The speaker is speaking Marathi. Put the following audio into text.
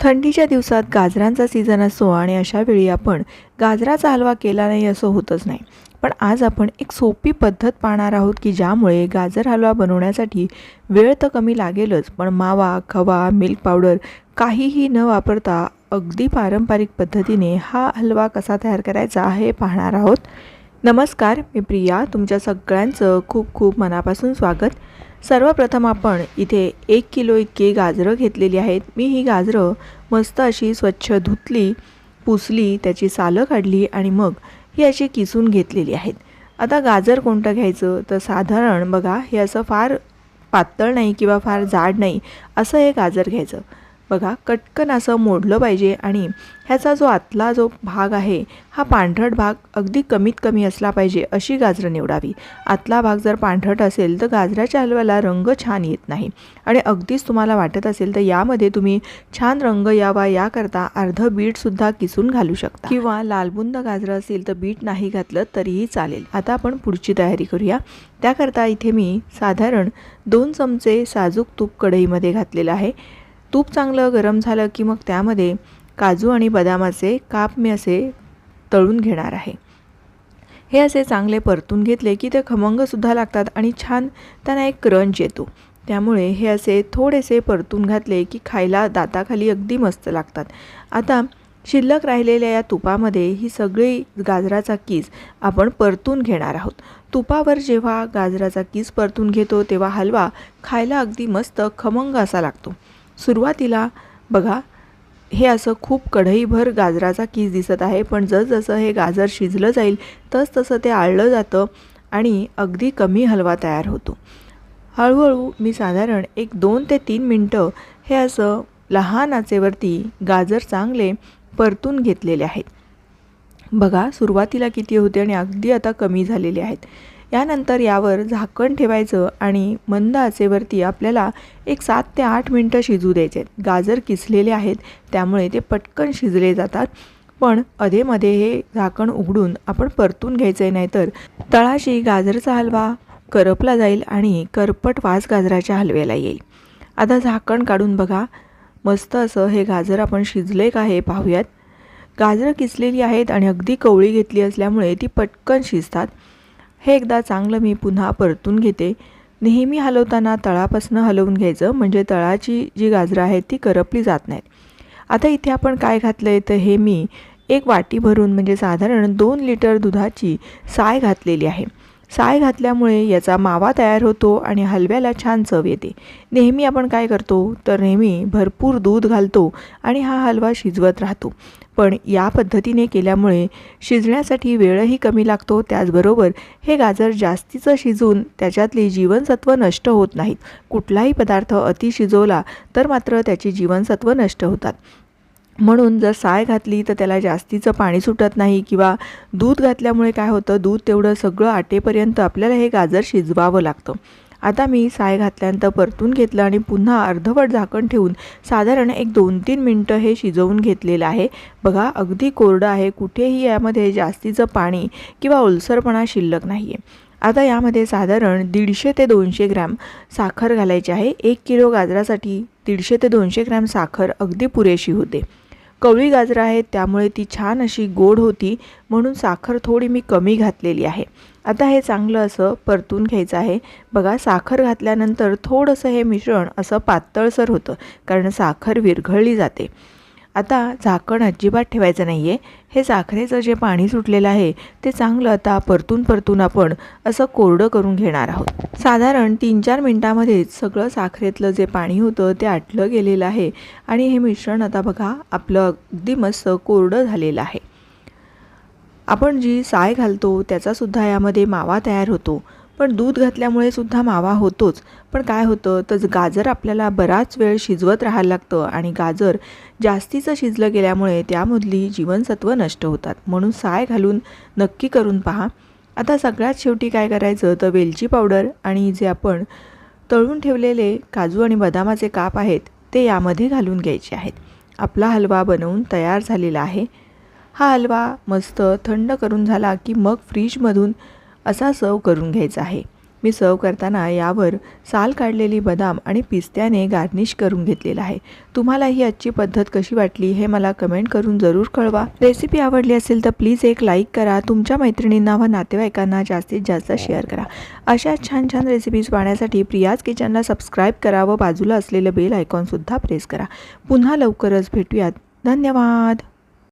थंडीच्या दिवसात गाजरांचा सीझन असो आणि अशा वेळी आपण गाजराचा हलवा केला नाही असं होतच नाही. पण आज आपण एक सोपी पद्धत पाहणार आहोत की ज्यामुळे गाजर हलवा बनवण्यासाठी वेळ तर कमी लागेलच पण मावा खवा मिल्क पावडर काहीही न वापरता अगदी पारंपरिक पद्धतीने हा हलवा कसा तयार करायचा हे पाहणार आहोत. नमस्कार मी प्रिया. तुमच्या सगळ्यांचं खूप खूप मनापासून स्वागत. सर्वप्रथम आपण इथे एक किलो इतकी गाजरं घेतलेली आहेत. मी ही गाजरं मस्त अशी स्वच्छ धुतली पुसली त्याची सालं काढली आणि मग ही अशी किसून घेतलेली आहेत. आता गाजर कोणतं घ्यायचं? तर साधारण बघा हे असं फार पातळ नाही किंवा फार जाड नाही असं हे गाजर घ्यायचं. बघा कटकन असं मोडलं पाहिजे आणि ह्याचा जो आतला जो भाग आहे हा पांढरट भाग अगदी कमीत कमी असला पाहिजे अशी गाजरं निवडावी. आतला भाग जर पांढरट असेल तर गाजराच्या हलव्याला रंग छान येत नाही. आणि अगदीच तुम्हाला वाटत असेल तर यामध्ये तुम्ही छान रंग यावा याकरता अर्धं बीटसुद्धा किसून घालू शकता. किंवा लालबुंद गाजरं असेल तर बीट नाही घातलं तरीही चालेल. आता आपण पुढची तयारी करूया. त्याकरता इथे मी साधारण दोन चमचे साजूक तूप कढईमध्ये घातलेलं आहे. तूप चांगलं गरम झालं की मग त्यामध्ये काजू आणि बदामाचे काप मी असे तळून घेणार आहे. हे असे चांगले परतून घेतले की ते खमंगसुद्धा लागतात आणि छान त्यांना एक क्रंच येतो. त्यामुळे हे असे थोडेसे परतून घातले की खायला दाताखाली अगदी मस्त लागतात. आता शिल्लक राहिलेल्या या तुपामध्ये ही सगळी गाजराचा कीस आपण परतून घेणार आहोत. तुपावर जेव्हा गाजराचा कीस परतून घेतो तेव्हा हलवा खायला अगदी मस्त खमंग असा लागतो. सुरुवातीला बघा हे असं खूप कढईभर गाजराचा कीस दिसत आहे पण जसजसं हे गाजर शिजलं जाईल तस तसं ते आळलं जातं आणि अगदी कमी हलवा तयार होतो. हळूहळू मी साधारण एक दोन ते तीन मिनटं हे असं लहान आचेवरती गाजर चांगले परतून घेतलेले आहेत. बघा सुरुवातीला किती होते आणि अगदी आता कमी झालेले आहेत. यानंतर यावर झाकण ठेवायचं आणि मंद आचेवरती आपल्याला एक सात ते आठ मिनटं शिजू द्यायचे. आहेत गाजर किसलेले आहेत त्यामुळे ते पटकन शिजले जातात. पण अधेमध्ये हे झाकण उघडून आपण परतून घ्यायचं आहे नाहीतर तळाशी गाजरचा हलवा करपला जाईल आणि करपट वास गाजराच्या हलव्याला येईल. आता झाकण काढून बघा. मस्त असं हे गाजर आपण शिजले का हे पाहूयात. गाजरं किसलेली आहेत आणि अगदी कवळी घेतली असल्यामुळे ती पटकन शिजतात. हे एकदा चांगलं मी पुन्हा परतून घेते. नेहमी हलवताना तळापासून हलवून घ्यायचं म्हणजे तळाची जी गाजरं आहेत ती करपली जात नाहीत. आता इथे आपण काय घातलं आहे तर हे मी एक वाटी भरून म्हणजे साधारण दोन लिटर दुधाची साय घातलेली आहे. साय घातल्यामुळे याचा मावा तयार होतो आणि हलव्याला छान चव येते. नेहमी आपण काय करतो? तर नेहमी भरपूर दूध घालतो आणि हा हलवा शिजवत राहतो. पण या पद्धतीने केल्यामुळे शिजण्यासाठी वेळही कमी लागतो. त्याचबरोबर हे गाजर जास्तीचं शिजून त्याच्यातली जीवनसत्व नष्ट होत नाहीत. कुठलाही पदार्थ अति शिजवला तर मात्र त्याची जीवनसत्व नष्ट होतात. म्हणून जर साय घातली तर त्याला जास्तीचं पाणी सुटत नाही किंवा दूध घातल्यामुळे काय होतं? दूध तेवढं सगळं आटेपर्यंत आपल्याला हे गाजर शिजवावं लागतं. आता मी साय घातल्यानंतर परतून घेतलं आणि पुन्हा अर्धवट झाकण ठेवून साधारण एक दोन तीन मिनटं हे शिजवून घेतलेलं आहे. बघा अगदी कोरडं आहे. कुठेही यामध्ये जास्तीचं पाणी किंवा ओलसरपणा शिल्लक नाही आहे आता यामध्ये साधारण दीडशे ते दोनशे ग्रॅम साखर घालायची आहे. एक किलो गाजरासाठी दीडशे ते दोनशे ग्रॅम साखर अगदी पुरेशी होते. कवळी गाजरं आहेत त्यामुळे ती छान अशी गोड होती म्हणून साखर थोडी मी कमी घातलेली आहे. आता हे चांगलं असं परतून घ्यायचं आहे. बघा साखर घातल्यानंतर थोडंसं हे मिश्रण असं पातळसर होतं कारण साखर विरघळली जाते. आता झाकण अजिबात ठेवायचं नाही आहे हे साखरेचं जे पाणी सुटलेलं आहे ते चांगलं आता परतून परतून आपण असं कोरडं करून घेणार आहोत. साधारण तीन चार मिनटामध्येच सगळं साखरेतलं जे पाणी होतं ते आटलं गेलेलं आहे आणि हे मिश्रण आता बघा आपलं अगदी मस्त कोरडं झालेलं आहे. आपण जी साय घालतो त्याचासुद्धा यामध्ये मावा तयार होतो. पण दूध घातल्यामुळे सुद्धा मावा होतोच. पण काय होतं? तर गाजर आपल्याला बराच वेळ शिजवत राहायला लागतं आणि गाजर जास्तीचं शिजलं गेल्यामुळे त्यामधली जीवनसत्व नष्ट होतात. म्हणून साय घालून नक्की करून पहा. आता सगळ्यात शेवटी काय करायचं? तर वेलची पावडर आणि जे आपण तळून ठेवलेले काजू आणि बदामाचे काप आहेत ते यामध्ये घालून घ्यायचे आहेत. आपला हलवा बनवून तयार झालेला आहे. हा हलवा मस्त थंड करून झाला की मग फ्रीजमधून असा सर्व करून घ्यायचा आहे. मी सर्व करताना यावर साल काढलेली बदाम आणि पिस्त्याने गार्निश करून घेतलेलं आहे. तुम्हाला ही आजची पद्धत कशी वाटली हे मला कमेंट करून जरूर कळवा. रेसिपी आवडली असेल तर प्लीज एक लाईक करा. तुमच्या मैत्रिणींना व नातेवाईकांना जास्तीत जास्त शेअर करा. अशा छान छान रेसिपीज पाहण्यासाठी प्रियाज किचनला सबस्क्राईब करा व बाजूला असलेलं बेल आयकॉनसुद्धा प्रेस करा. पुन्हा लवकरच भेटूयात. धन्यवाद!